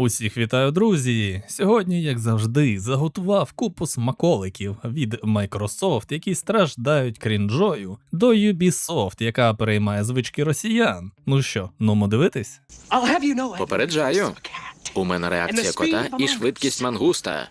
Усіх вітаю, друзі! Сьогодні, як завжди, заготував купу смаколиків від Microsoft, які страждають крінжою, до Ubisoft, яка переймає звички росіян. Ну що, нумо дивитись? Попереджаю. У мене реакція кота і швидкість мангуста.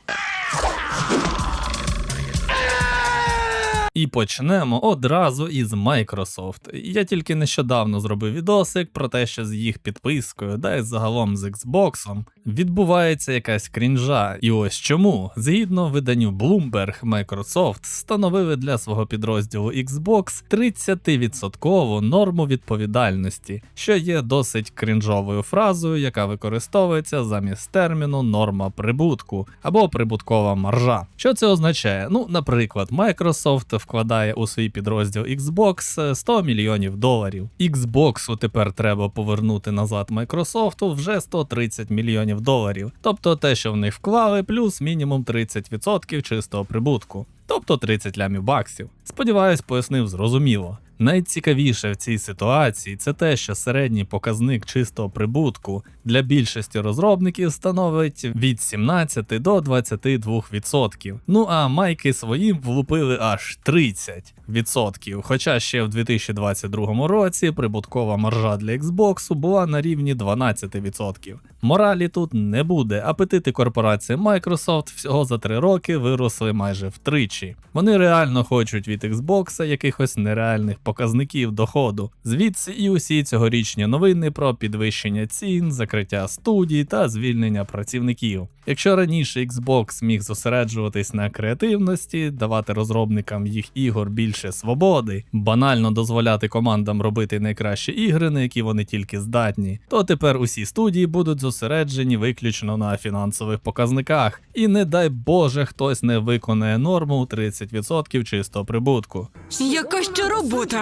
І почнемо одразу із Microsoft. Я тільки нещодавно зробив відосик про те, що з їх підпискою, да й загалом з Xbox, відбувається якась крінжа. І ось чому, згідно виданню Bloomberg, Microsoft встановили для свого підрозділу Xbox 30% норму відповідальності, що є досить крінжовою фразою, яка використовується замість терміну норма прибутку або прибуткова маржа. Що це означає? Ну, наприклад, Microsoft вкладає у свій підрозділ Xbox 100 мільйонів доларів. Xbox тепер треба повернути назад Microsoft вже 130 мільйонів доларів. Тобто те, що в них вклали, плюс мінімум 30% чистого прибутку. Тобто 30 лямів баксів. Сподіваюсь, пояснив зрозуміло. Найцікавіше в цій ситуації це те, що середній показник чистого прибутку для більшості розробників становить від 17 до 22%. Ну а майки своїм влупили аж 30%. Хоча ще в 2022 році прибуткова маржа для Xbox була на рівні 12%. Моралі тут не буде. Апетити корпорації Microsoft всього за 3 роки виросли майже втричі. Вони реально хочуть від Xbox якихось нереальних показників доходу. Звідси і усі цьогорічні новини про підвищення цін, закриття студій та звільнення працівників. Якщо раніше Xbox міг зосереджуватись на креативності, давати розробникам їх ігор більше свободи, банально дозволяти командам робити найкращі ігри, на які вони тільки здатні, то тепер усі студії будуть зосереджені виключно на фінансових показниках, і не дай Боже, хтось не виконає норму 30% чистого прибутку. Яка ще робота?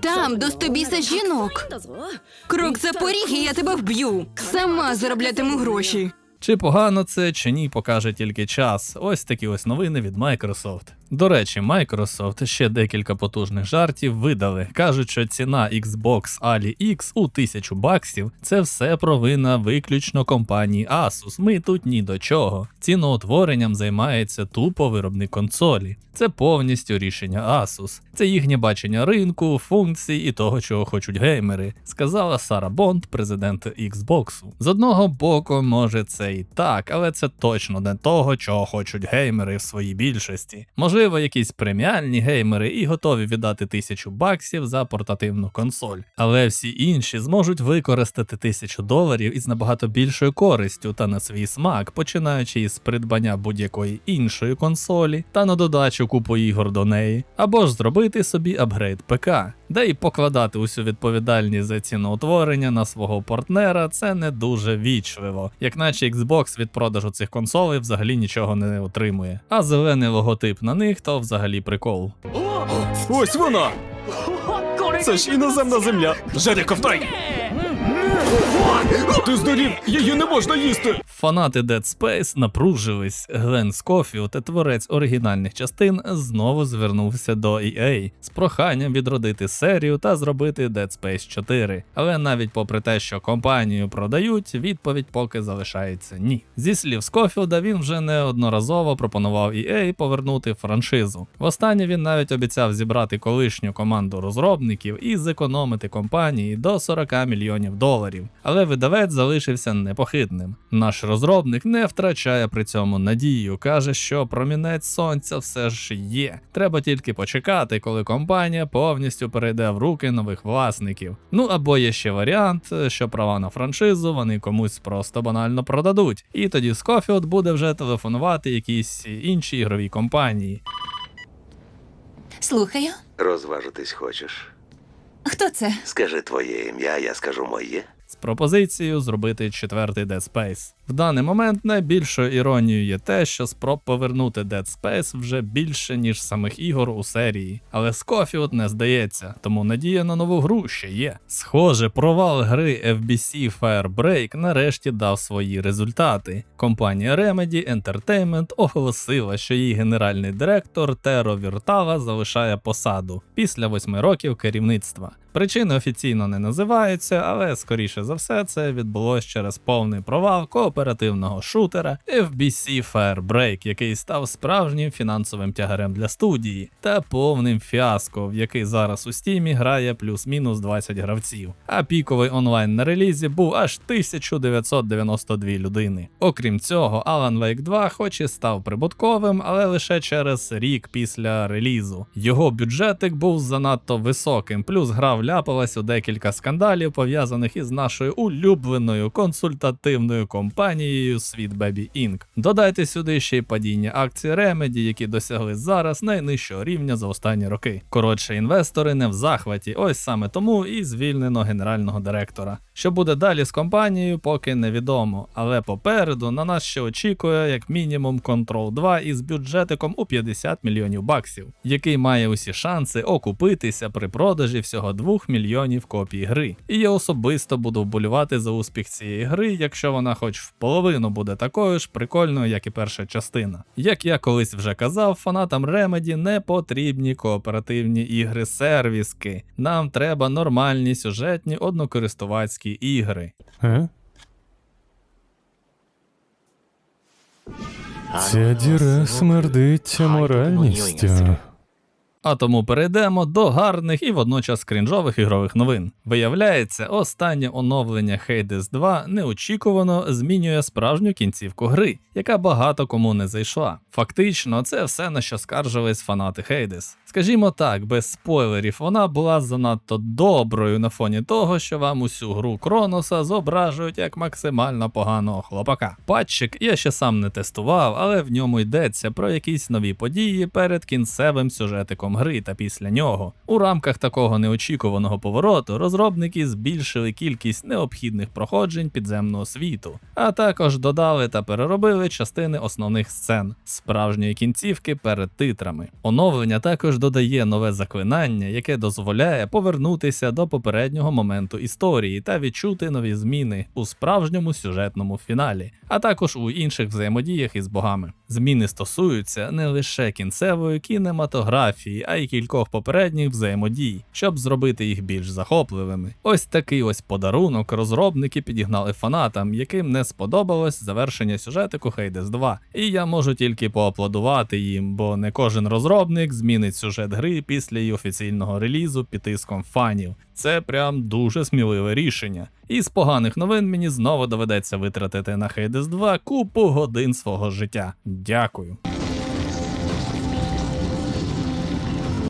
Там до стобіса жінок. Крок за поріг, і я тебе вб'ю. Сама зароблятиму гроші. Чи погано це, чи ні, покаже тільки час. Ось такі ось новини від Microsoft. До речі, Microsoft ще декілька потужних жартів видали. Кажуть, що ціна Xbox Ali X у 1000 баксів це все провина виключно компанії Asus. Ми тут ні до чого. Ціноутворенням займається тупо виробник консолі. Це повністю рішення Asus. Це їхнє бачення ринку, функцій і того, чого хочуть геймери, сказала Сара Бонд, президент Xbox. З одного боку, може це і так, але це точно не того, чого хочуть геймери в своїй більшості. Можливо, якісь преміальні геймери і готові віддати тисячу баксів за портативну консоль. Але всі інші зможуть використати тисячу доларів із набагато більшою користю та на свій смак, починаючи із придбання будь-якої іншої консолі та на додачу купу ігор до неї, або ж зробити собі апгрейд ПК, де і покладати усю відповідальність за ціноутворення на свого партнера це не дуже вічливо, як наче Xbox від продажу цих консолей взагалі нічого не отримує. А зелений логотип на них то взагалі прикол. Ось вона! Це ж іноземна земля! Жарі ковтай! Ти здурів! Її не можна їсти! Фанати Dead Space напружились. Глен Скофілд, творець оригінальних частин, знову звернувся до EA з проханням відродити серію та зробити Dead Space 4. Але навіть попри те, що компанію продають, відповідь поки залишається ні. Зі слів Скофілда, він вже неодноразово пропонував EA повернути франшизу. Востаннє він навіть обіцяв зібрати колишню команду розробників і зекономити компанії до 40 мільйонів доларів. Але видавець залишився непохитним. Наш розробник не втрачає при цьому надію, каже, що промінець сонця все ж є. Треба тільки почекати, коли компанія повністю перейде в руки нових власників. Ну або є ще варіант, що права на франшизу вони комусь просто банально продадуть, і тоді Скофілд буде вже телефонувати якійсь іншій ігровій компанії. Слухаю. Розважитись хочеш? Хто це? Скажи твоє ім'я, я скажу моє. З пропозицією зробити четвертий Dead Space. В даний момент найбільшою іронією є те, що спроб повернути Dead Space вже більше, ніж самих ігор у серії. Але Скофілд не здається, тому надія на нову гру ще є. Схоже, провал гри FBC Firebreak нарешті дав свої результати. Компанія Remedy Entertainment оголосила, що її генеральний директор Теро Віртава залишає посаду після восьми років керівництва. Причини офіційно не називаються, але скоріше за все це відбулось через повний провал кооперативного шутера FBC Firebreak, який став справжнім фінансовим тягарем для студії, та повним фіаско, в який зараз у стімі грає плюс-мінус 20 гравців. А піковий онлайн на релізі був аж 1992 людини. Окрім цього, Alan Wake 2 хоч і став прибутковим, але лише через рік після релізу. Його бюджетик був занадто високим, плюс гра вляпалась у декілька скандалів, пов'язаних із нашою улюбленою консультативною компанією Sweet Baby Inc. Додайте сюди ще й падіння акцій Remedy, які досягли зараз найнижчого рівня за останні роки. Коротше, інвестори не в захваті, ось саме тому і звільнено генерального директора. Що буде далі з компанією, поки невідомо. Але попереду на нас ще очікує як мінімум Control 2 із бюджетиком у 50 мільйонів баксів, який має усі шанси окупитися при продажі всього 2 мільйонів копій гри. І я особисто буду вболювати за успіх цієї гри, якщо вона хоч в половину буде такою ж прикольною, як і перша частина. Як я колись вже казав, фанатам Remedy не потрібні кооперативні ігри-сервіски. Нам треба нормальні сюжетні однокористувацькі ігри. А? Ця діра смердить моральністю. А тому перейдемо до гарних і водночас крінжових ігрових новин. Виявляється, останнє оновлення Hades 2 неочікувано змінює справжню кінцівку гри, яка багато кому не зайшла. Фактично, це все на що скаржились фанати Hades. Скажімо так, без спойлерів, вона була занадто доброю на фоні того, що вам усю гру Кроноса зображують як максимально поганого хлопака. Патчик я ще сам не тестував, але в ньому йдеться про якісь нові події перед кінцевим сюжетиком гри та після нього. У рамках такого неочікуваного повороту розробники збільшили кількість необхідних проходжень підземного світу, а також додали та переробили частини основних сцен справжньої кінцівки перед титрами. Оновлення також додає нове заклинання, яке дозволяє повернутися до попереднього моменту історії та відчути нові зміни у справжньому сюжетному фіналі, а також у інших взаємодіях із богами. Зміни стосуються не лише кінцевої кінематографії, а й кількох попередніх взаємодій, щоб зробити їх більш захопливими. Ось такий ось подарунок розробники підігнали фанатам, яким не сподобалось завершення сюжетику Hades 2. І я можу тільки поаплодувати їм, бо не кожен розробник змінить сюжет гри після її офіційного релізу під тиском фанів. Це прям дуже сміливе рішення. І з поганих новин мені знову доведеться витратити на Hades 2 купу годин свого життя. Дякую.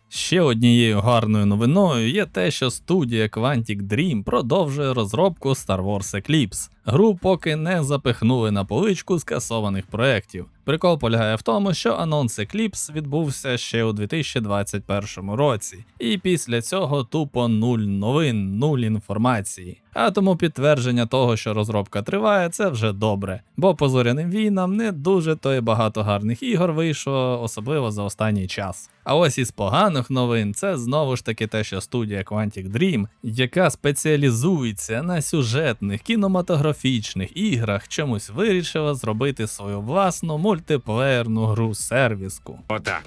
Ще однією гарною новиною є те, що студія Quantic Dream продовжує розробку Star Wars Eclipse. Гру поки не запихнули на поличку скасованих проєктів. Прикол полягає в тому, що анонс Eclipse відбувся ще у 2021 році, і після цього тупо нуль новин, нуль інформації. А тому підтвердження того, що розробка триває, це вже добре, бо по зоряним війнам не дуже то й багато гарних ігор вийшло, особливо за останній час. А ось із поганих новин це знову ж таки те, що студія Quantic Dream, яка спеціалізується на сюжетних кінематографічних іграх, чомусь вирішила зробити свою власну мультиплеєрну гру сервіску. Отак.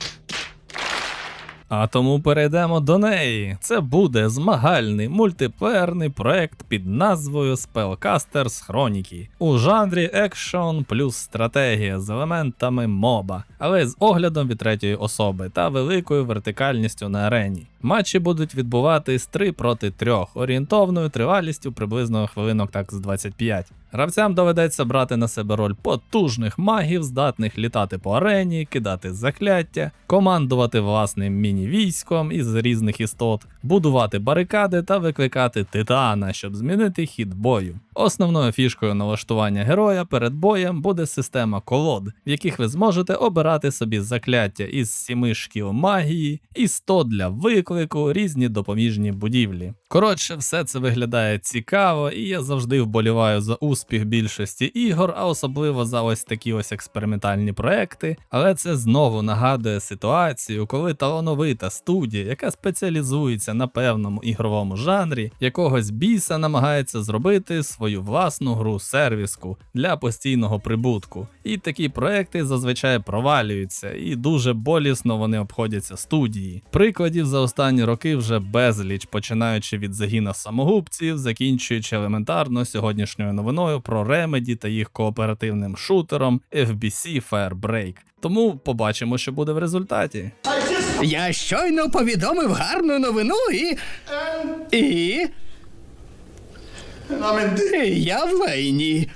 А тому перейдемо до неї. Це буде змагальний мультиплеєрний проект під назвою Spellcasters Chronicles у жанрі екшон плюс стратегія з елементами моба, але з оглядом від третьої особи та великою вертикальністю на арені. Матчі будуть відбуватись 3 проти 3, орієнтовною тривалістю приблизно хвилинок так з 25. Гравцям доведеться брати на себе роль потужних магів, здатних літати по арені, кидати закляття, командувати власним міні-військом із різних істот, будувати барикади та викликати титана, щоб змінити хід бою. Основною фішкою налаштування героя перед боєм буде система колод, в яких ви зможете обирати собі закляття із 7 шкіл магії і 100 для виклику, різні допоміжні будівлі. Коротше, все це виглядає цікаво, і я завжди вболіваю за успіх більшості ігор, а особливо за ось такі ось експериментальні проекти. Але це знову нагадує ситуацію, коли талановита студія, яка спеціалізується на певному ігровому жанрі, якогось біса намагається зробити свою власну гру сервіску для постійного прибутку. І такі проекти зазвичай провалюються, і дуже болісно вони обходяться студії. Прикладів за останні роки вже безліч, починаючи від від загіна самогубців, закінчуючи елементарно сьогоднішньою новиною про Remedy та їх кооперативним шутером FBC Firebreak. Тому побачимо, що буде в результаті. Я щойно повідомив гарну новину і. І. І я в лайні.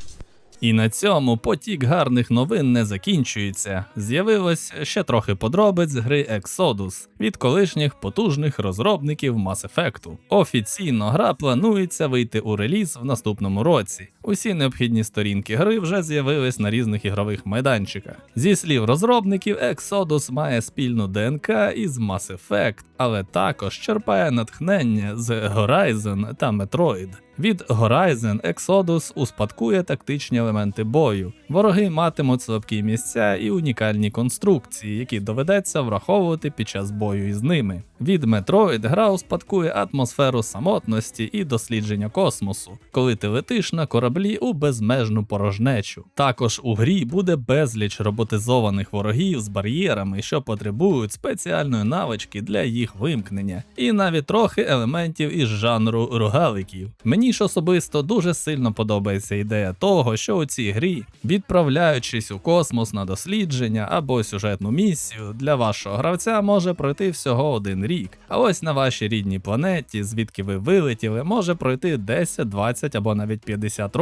І на цьому потік гарних новин не закінчується. З'явилось ще трохи подробиць гри Exodus від колишніх потужних розробників Mass Effect. Офіційно гра планується вийти у реліз в наступному році. Усі необхідні сторінки гри вже з'явились на різних ігрових майданчиках. Зі слів розробників, Exodus має спільну ДНК із Mass Effect, але також черпає натхнення з Horizon та Metroid. Від Horizon Exodus успадкує тактичні елементи бою. Вороги матимуть слабкі місця і унікальні конструкції, які доведеться враховувати під час бою із ними. Від Metroid гра успадкує атмосферу самотності і дослідження космосу, коли ти летиш на кораблі у безмежну порожнечу. Також у грі буде безліч роботизованих ворогів з бар'єрами, що потребують спеціальної навички для їх вимкнення, і навіть трохи елементів із жанру рогаликів. Мені ж особисто дуже сильно подобається ідея того, що у цій грі, відправляючись у космос на дослідження або сюжетну місію, для вашого гравця може пройти всього один рік. А ось на вашій рідній планеті, звідки ви вилетіли, може пройти 10, 20 або навіть 50 років.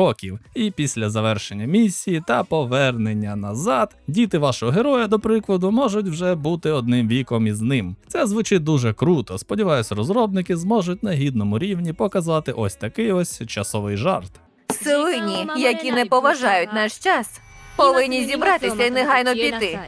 І після завершення місії та повернення назад, діти вашого героя, до прикладу, можуть вже бути одним віком із ним. Це звучить дуже круто. Сподіваюсь, розробники зможуть на гідному рівні показати ось такий ось часовий жарт. Свині, які не поважають наш час, повинні зібратися і негайно піти.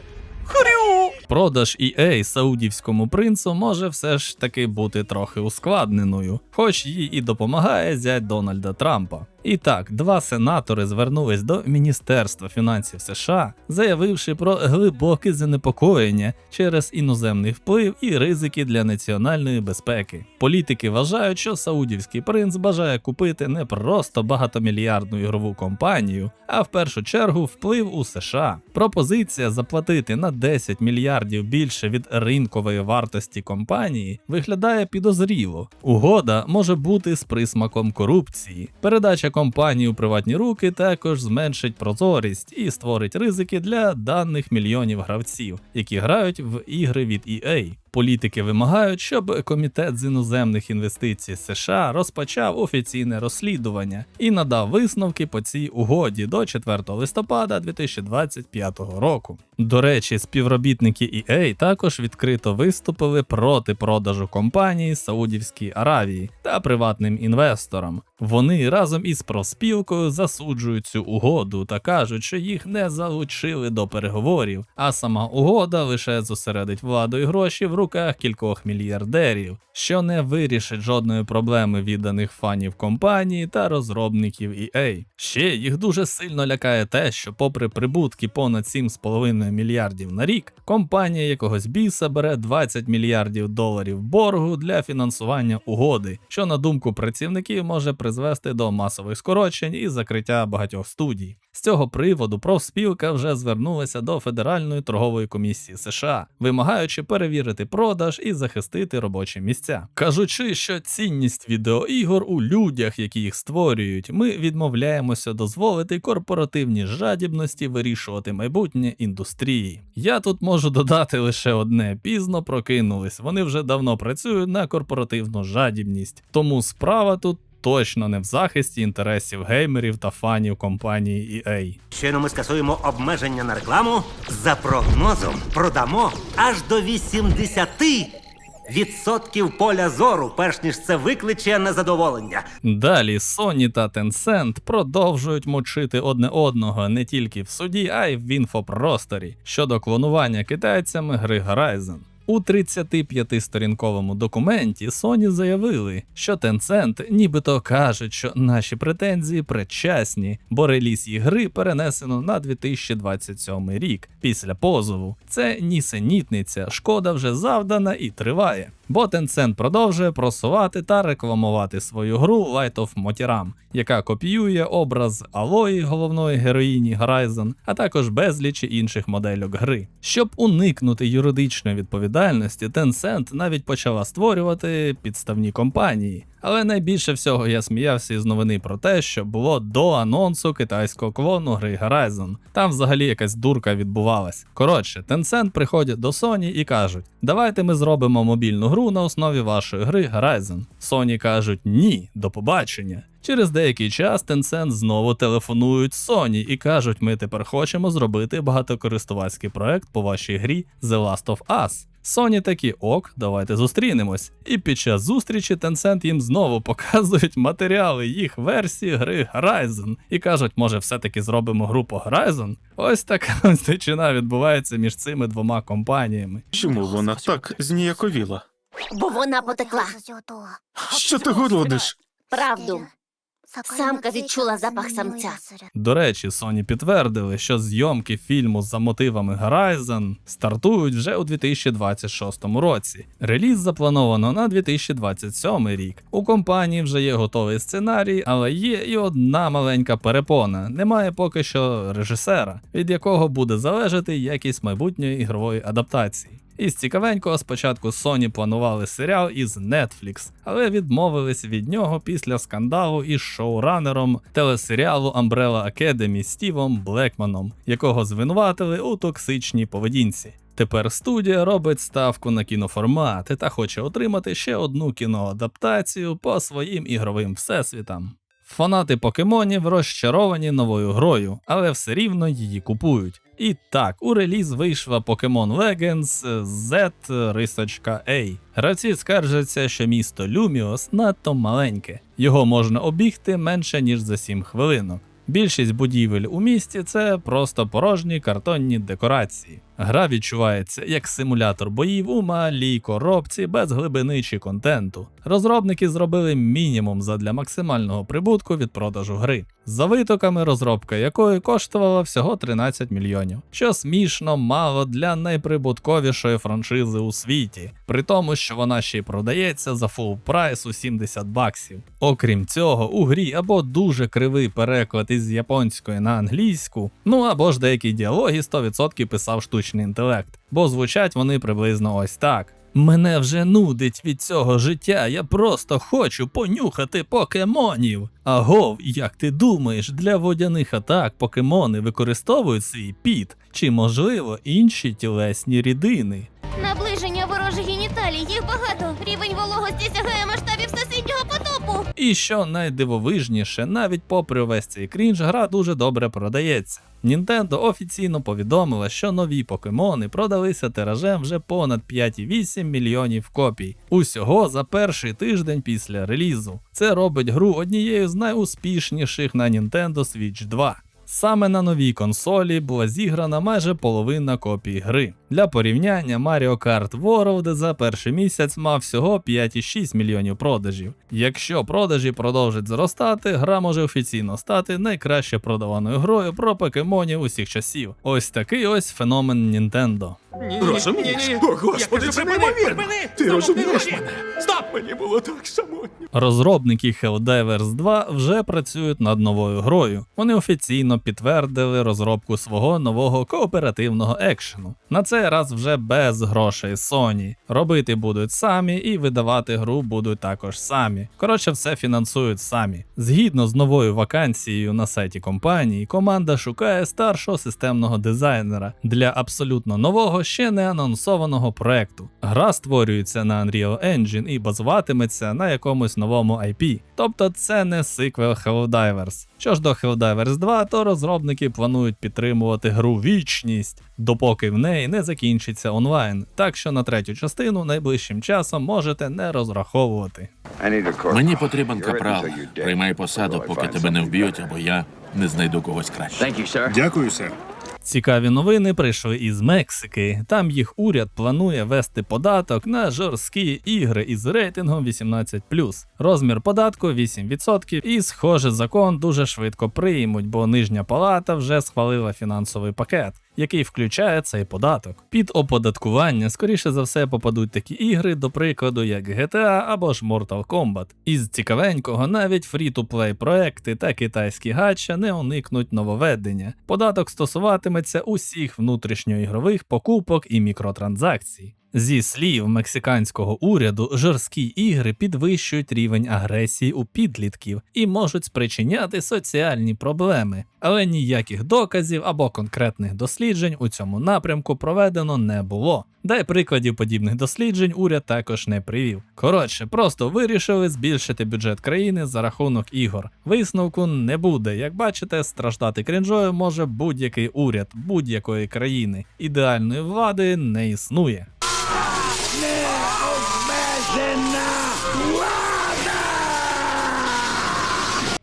Продаж EA саудівському принцу може все ж таки бути трохи ускладненою, хоч їй і допомагає зять Дональда Трампа. І так, два сенатори звернулись до Міністерства фінансів США, заявивши про глибоке занепокоєння через іноземний вплив і ризики для національної безпеки. Політики вважають, що саудівський принц бажає купити не просто багатомільярдну ігрову компанію, а в першу чергу вплив у США. Пропозиція заплатити на 10 мільярдів більше від ринкової вартості компанії виглядає підозріло. Угода може бути з присмаком корупції. Передача компанії у приватні руки також зменшить прозорість і створить ризики для даних мільйонів гравців, які грають в ігри від EA. Політики вимагають, щоб комітет з іноземних інвестицій США розпочав офіційне розслідування і надав висновки по цій угоді до 4 листопада 2025 року. До речі, співробітники EA також відкрито виступили проти продажу компанії Саудівській Аравії та приватним інвесторам. Вони разом із профспілкою засуджують цю угоду та кажуть, що їх не залучили до переговорів, а сама угода лише зосередить владу і гроші в руках кількох мільярдерів, що не вирішить жодної проблеми відданих фанів компанії та розробників EA. Ще їх дуже сильно лякає те, що, попри прибутки понад 7,5 мільярдів на рік, компанія якогось біса бере 20 мільярдів доларів боргу для фінансування угоди, що на думку працівників може призвести до масових скорочень і закриття багатьох студій. З цього приводу профспілка вже звернулася до Федеральної торгової комісії США, вимагаючи перевірити продаж і захистити робочі місця. Кажучи, що цінність відеоігор у людях, які їх створюють, ми відмовляємося дозволити корпоративній жадібності вирішувати майбутнє індустрії. Я тут можу додати лише одне: пізно прокинулись. Вони вже давно працюють на корпоративну жадібність, тому справа тут. Точно не в захисті інтересів геймерів та фанів компанії EA. Щойно ми скасуємо обмеження на рекламу. За прогнозом продамо аж до 80 відсотків поля зору, перш ніж це викличе незадоволення. Далі Sony та Tencent продовжують мочити одне одного не тільки в суді, а й в інфопросторі щодо клонування китайцями гри Horizon. У 35-сторінковому документі Sony заявили, що Tencent нібито кажуть, що наші претензії предчасні, бо реліз ігри перенесено на 2027 рік після позову. Це нісенітниця, шкода вже завдана і триває. Бо Tencent продовжує просувати та рекламувати свою гру Light of Motiram, яка копіює образ Алої, головної героїні Horizon, а також безліч інших модельок гри. Щоб уникнути юридичної відповідальності, Tencent навіть почала створювати підставні компанії. Але найбільше всього я сміявся із новини про те, що було до анонсу китайського клону гри Horizon. Там взагалі якась дурка відбувалась. Коротше, Tencent приходять до Sony і кажуть: давайте ми зробимо мобільну гру на основі вашої гри Horizon. Sony кажуть ні, до побачення. Через деякий час Tencent знову телефонують Sony і кажуть, ми тепер хочемо зробити багатокористувацький проект по вашій грі The Last of Us. Sony такі ок, давайте зустрінемось. І під час зустрічі Tencent їм знову показують матеріали їх версії гри Horizon і кажуть, може, все-таки зробимо гру по Horizon? Ось така дичина відбувається між цими двома компаніями. Чому вона так зніяковіла? Бо вона потекла. Що ти городиш? Правду. Самка відчула запах самця. До речі, Sony підтвердили, що зйомки фільму за мотивами Horizon стартують вже у 2026 році. Реліз заплановано на 2027 рік. У компанії вже є готовий сценарій, але є і одна маленька перепона: немає поки що режисера, від якого буде залежати якість майбутньої ігрової адаптації. Із цікавенького спочатку Sony планували серіал із Netflix, але відмовились від нього після скандалу із шоуранером телесеріалу Umbrella Academy Стівом Блекманом, якого звинуватили у токсичній поведінці. Тепер студія робить ставку на кіноформати та хоче отримати ще одну кіноадаптацію по своїм ігровим всесвітам. Фанати покемонів розчаровані новою грою, але все рівно її купують. І так, у реліз вийшла Pokemon Legends Z рисочка A. Гравці скаржаться, що місто Люміос надто маленьке, його можна обігти менше ніж за 7 хвилинок. Більшість будівель у місті це просто порожні картонні декорації. Гра відчувається як симулятор боїв у малій коробці без глибини чи контенту. Розробники зробили мінімум задля максимального прибутку від продажу гри, за витоками розробка якої коштувала всього 13 мільйонів, що смішно мало для найприбутковішої франшизи у світі, при тому, що вона ще й продається за фул прайс у 70 баксів. Окрім цього, у грі або дуже кривий переклад із японської на англійську, ну або ж деякі діалоги 100% писав штучний інтелект, бо звучать вони приблизно ось так. Мене вже нудить від цього життя, я просто хочу понюхати покемонів. Агов, як ти думаєш, для водяних атак покемони використовують свій піт чи, можливо, інші тілесні рідини? Наближення ворожих геніталій, їх багато. Рівень вологості сягає масштабів потопу. І що найдивовижніше, навіть попри весь цей крінж, гра дуже добре продається. Nintendo офіційно повідомила, що нові покемони продалися тиражем вже понад 5,8 мільйонів копій. Усього за перший тиждень після релізу. Це робить гру однією з найуспішніших на Nintendo Switch 2. Саме на новій консолі була зіграна майже половина копій гри. Для порівняння Mario Kart World за перший місяць мав всього 5,6 мільйонів продажів. Якщо продажі продовжать зростати, гра може офіційно стати найкраще продаваною грою про покемонів усіх часів. Ось такий ось феномен Nintendo. Розумієш? О, господи, це неймовірно! Ти розумієш мене? Стоп! Мені було так самотньо. Розробники Helldivers 2 вже працюють над новою грою. Вони офіційно підтвердили розробку свого нового кооперативного екшену. На цей раз вже без грошей Sony. Робити будуть самі і видавати гру будуть також самі. Коротше, все фінансують самі. Згідно з новою вакансією на сайті компанії, команда шукає старшого системного дизайнера для абсолютно нового, ще не анонсованого проекту. Гра створюється на Unreal Engine і базуватиметься на якомусь новому IP. Тобто це не сиквел Helldivers. Що ж до Helldivers 2, то розробники планують підтримувати гру вічність, допоки в неї не закінчиться онлайн. Так що на третю частину найближчим часом можете не розраховувати. Мені потрібен капрал. Приймай посаду, поки тебе не вб'ють, або я не знайду когось краще. Дякую, сер. Цікаві новини прийшли із Мексики. Там їх уряд планує вести податок на жорсткі ігри із рейтингом 18. Розмір податку 8%, і, схоже, закон дуже швидко приймуть, бо нижня палата вже схвалила фінансовий пакет. Який включає цей податок. Під оподаткування, скоріше за все, попадуть такі ігри, до прикладу, як GTA або ж Mortal Kombat. Із цікавенького, навіть фрі-ту-плей проекти та китайські гача не уникнуть нововведення. Податок стосуватиметься усіх внутрішньоігрових покупок і мікротранзакцій. Зі слів мексиканського уряду, жорсткі ігри підвищують рівень агресії у підлітків і можуть спричиняти соціальні проблеми, але ніяких доказів або конкретних досліджень у цьому напрямку проведено не було. Да й прикладів подібних досліджень уряд також не привів. Коротше, просто вирішили збільшити бюджет країни за рахунок ігор. Висновку не буде. Як бачите, страждати крінжою може будь-який уряд будь-якої країни. Ідеальної влади не існує.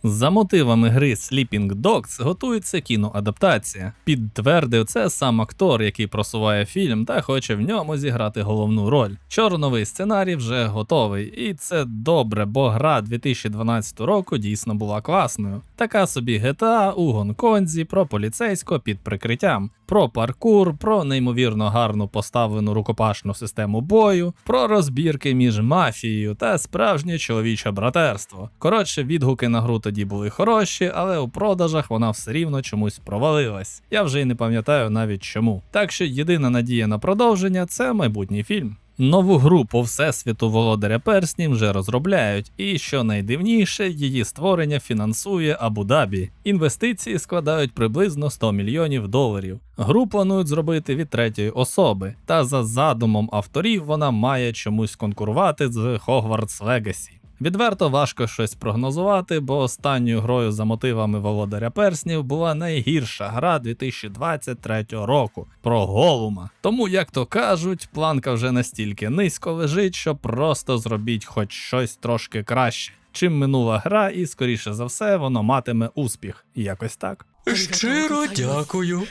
За мотивами гри Sleeping Dogs готується кіноадаптація. Підтвердив це сам актор, який просуває фільм та хоче в ньому зіграти головну роль. Чорновий сценарій вже готовий, і це добре, бо гра 2012 року дійсно була класною. Така собі GTA у Гонконзі про поліцейського під прикриттям, про паркур, про неймовірно гарну поставлену рукопашну систему бою, про розбірки між мафією та справжнє чоловіче братерство. Коротше, відгуки на гру тоді були хороші, але у продажах вона все рівно чомусь провалилась. Я вже й не пам'ятаю навіть чому. Так що єдина надія на продовження це майбутній фільм. Нову гру по всесвіту володаря перснів вже розробляють, і що найдивніше, її створення фінансує Абу-Дабі. Інвестиції складають приблизно 100 мільйонів доларів. Гру планують зробити від третьої особи, та за задумом авторів вона має чомусь конкурувати з Hogwarts Legacy. Відверто важко щось прогнозувати, бо останньою грою за мотивами Володаря Перснів була найгірша гра 2023 року про Голума. Тому, як то кажуть, планка вже настільки низько лежить, що просто зробіть хоч щось трошки краще. Чим минула гра, і скоріше за все воно матиме успіх. Якось так. Щиро дякую.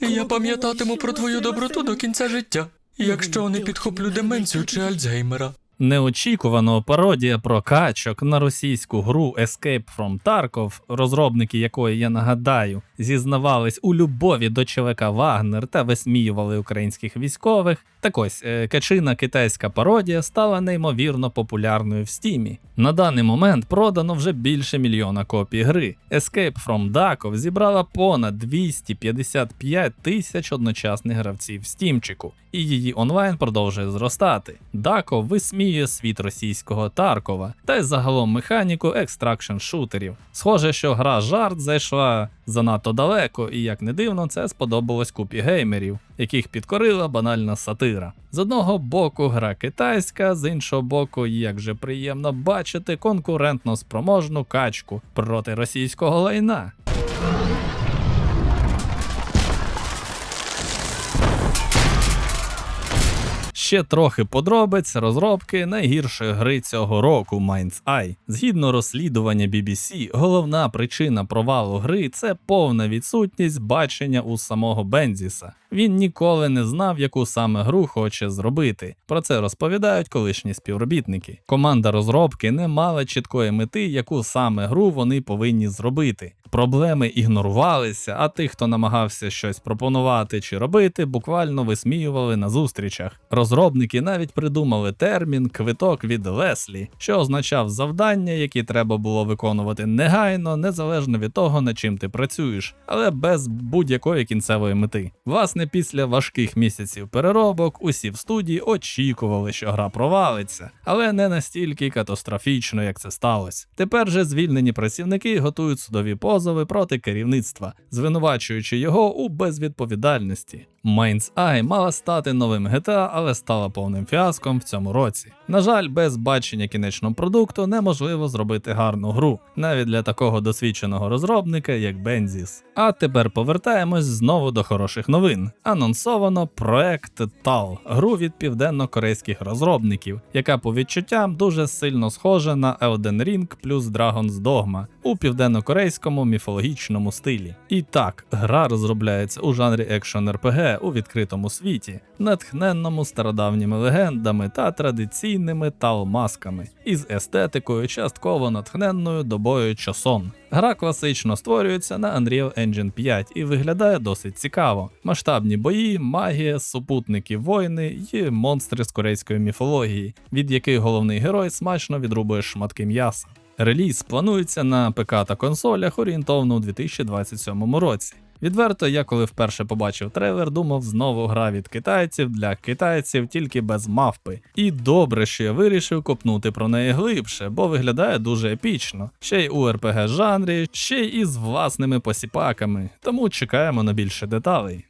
Я пам'ятатиму про твою доброту до кінця життя, якщо не підхоплю деменцію чи Альцгеймера. Неочікувано пародія про качок на російську гру Escape from Tarkov, розробники якої я нагадаю, зізнавались у любові до ЧВК Вагнер та висміювали українських військових. Так ось е, качина китайська пародія стала неймовірно популярною в стімі. На даний момент продано вже більше мільйона копій гри. Escape from Tarkov зібрала понад 255 тисяч одночасних гравців в стімчику, і її онлайн продовжує зростати. Дако висміює світ російського Таркова та й загалом механіку екстракшн шутерів. Схоже, що гра жарт зайшла занадто далеко, і як не дивно, це сподобалось купі геймерів, яких підкорила банальна сатира. З одного боку, гра китайська, з іншого боку, як же приємно бачити конкурентно спроможну качку проти російського лайна. Ще трохи подробиць розробки найгіршої гри цього року Mind's Eye. Згідно розслідування BBC, головна причина провалу гри це повна відсутність бачення у самого Бензіса. Він ніколи не знав, яку саме гру хоче зробити. Про це розповідають колишні співробітники. Команда розробки не мала чіткої мети, яку саме гру вони повинні зробити. Проблеми ігнорувалися, а тих, хто намагався щось пропонувати чи робити, буквально висміювали на зустрічах. Розробники навіть придумали термін квиток від Леслі, що означав завдання, які треба було виконувати негайно, незалежно від того, над чим ти працюєш, але без будь-якої кінцевої мети. Власне, після важких місяців переробок усі в студії очікували, що гра провалиться, але не настільки катастрофічно, як це сталося. Тепер же звільнені працівники готують судові позови проти керівництва, звинувачуючи його у безвідповідальності. Mind's Eye мала стати новим GTA, але стала повним фіаском в цьому році. На жаль, без бачення кінечного продукту неможливо зробити гарну гру, навіть для такого досвідченого розробника, як Бензіс. А тепер повертаємось знову до хороших новин. Анонсовано проект TAL, гру від південно-корейських розробників, яка по відчуттям дуже сильно схожа на Elden Ring плюс Dragon's Dogma у південно-корейському міфологічному стилі. І так, гра розробляється у жанрі екшон RPG у відкритому світі, натхненному стародавніми легендами та традиційними тал-масками, із естетикою, частково натхненною добою чосон. Гра класично створюється на Unreal Engine 5 і виглядає досить цікаво. Масштабні бої, магія, супутники воїни і монстри з корейської міфології, від яких головний герой смачно відрубує шматки м'яса. Реліз планується на ПК та консолях орієнтовно у 2027 році. Відверто, я коли вперше побачив трейлер, думав знову гра від китайців для китайців, тільки без мавпи. І добре, що я вирішив копнути про неї глибше, бо виглядає дуже епічно. Ще й у РПГ жанрі, ще й із власними посіпаками. Тому чекаємо на більше деталей.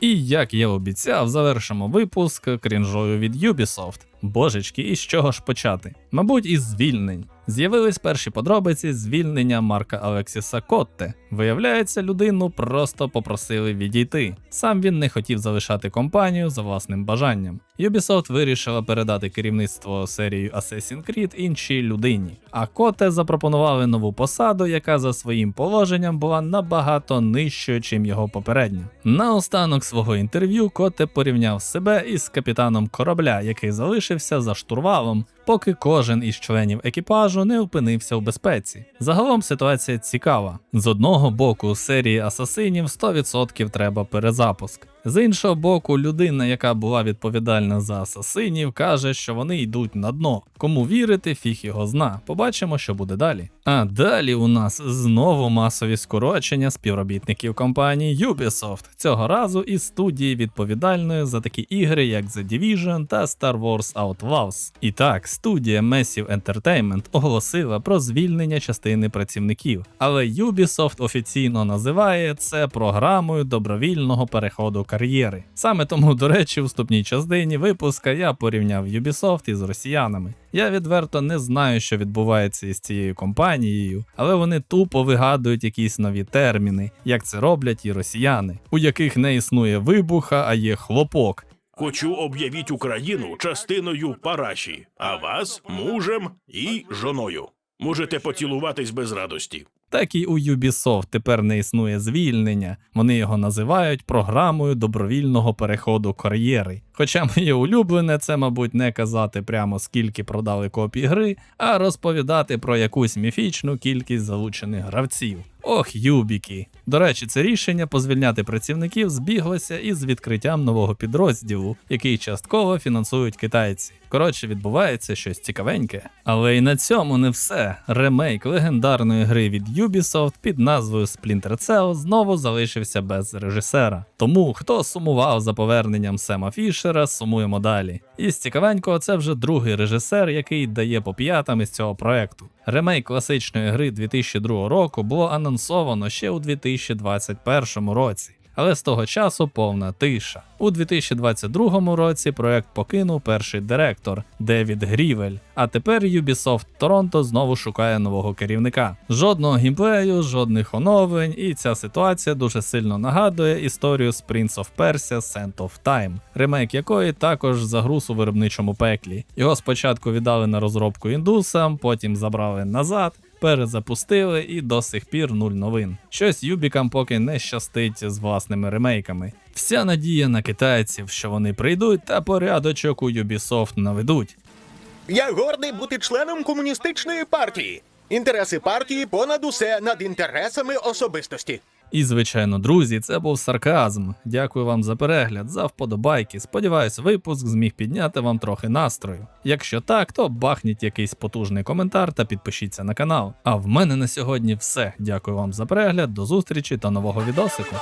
І як я обіцяв, завершимо випуск крінжою від Ubisoft. Божечки, і з чого ж почати? Мабуть, із звільнень. З'явились перші подробиці звільнення Марка Алексіса Котте. Виявляється, людину просто попросили відійти. Сам він не хотів залишати компанію за власним бажанням. Ubisoft вирішила передати керівництво серії Assassin's Creed іншій людині. А Коте запропонували нову посаду, яка за своїм положенням була набагато нижчою, чим його попередня. Наостанок свого інтерв'ю Коте порівняв себе із капітаном корабля, який залишився за штурвалом, поки кожен із членів екіпажу не опинився у безпеці. Загалом ситуація цікава. З одного боку, серії асасинів 100% треба перезапуск. З іншого боку, людина, яка була відповідальна за асасинів, каже, що вони йдуть на дно. Кому вірити, фіг його зна. Побачимо, що буде далі. А далі у нас знову масові скорочення співробітників компанії Ubisoft, цього разу із студії відповідальної за такі ігри, як The Division та Star Wars Outlaws. І так, студія Massive Entertainment оголосила про звільнення частини працівників, але Ubisoft офіційно називає це програмою добровільного переходу кар'єри. Саме тому, до речі, в вступній частині випуска я порівняв Ubisoft із росіянами. Я відверто не знаю, що відбувається із цією компанією, але вони тупо вигадують якісь нові терміни, як це роблять і росіяни, у яких не існує вибуха, а є хлопок. Хочу об'явіть Україну частиною параші, а вас мужем і жоною. Можете поцілуватись без радості. Так і у Ubisoft тепер не існує звільнення. Вони його називають програмою добровільного переходу кар'єри. Хоча моє улюблене це, мабуть, не казати прямо скільки продали копій гри, а розповідати про якусь міфічну кількість залучених гравців. Ох, юбіки. До речі, це рішення позвільняти працівників збіглося із відкриттям нового підрозділу, який частково фінансують китайці. Коротше, відбувається щось цікавеньке. Але й на цьому не все. Ремейк легендарної гри від Ubisoft під назвою Splinter Cell знову залишився без режисера. Тому хто сумував за поверненням Сема Фішера, сумуємо далі. І з цікавенького це вже другий режисер, який дає по п'ятам із цього проекту. Ремейк класичної гри 2002 року було анонсовано ще у 2021 році. Але з того часу повна тиша. У 2022 році проект покинув перший директор Девід Грівель. А тепер Ubisoft Торонто знову шукає нового керівника. Жодного геймплею, жодних оновлень, і ця ситуація дуже сильно нагадує історію з Prince of Persia Scent of Time, ремейк якої також загруз у виробничому пеклі. Його спочатку віддали на розробку індусам, потім забрали назад перезапустили і до сих пір нуль новин. Щось Юбікам поки не щастить з власними ремейками. Вся надія на китайців, що вони прийдуть та порядочок у Ubisoft наведуть. Я гордий бути членом комуністичної партії. Інтереси партії понад усе над інтересами особистості. І, звичайно, друзі, це був сарказм. Дякую вам за перегляд, за вподобайки. Сподіваюсь, випуск зміг підняти вам трохи настрою. Якщо так, то бахніть якийсь потужний коментар та підпишіться на канал. А в мене на сьогодні все. Дякую вам за перегляд, до зустрічі та нового відосику.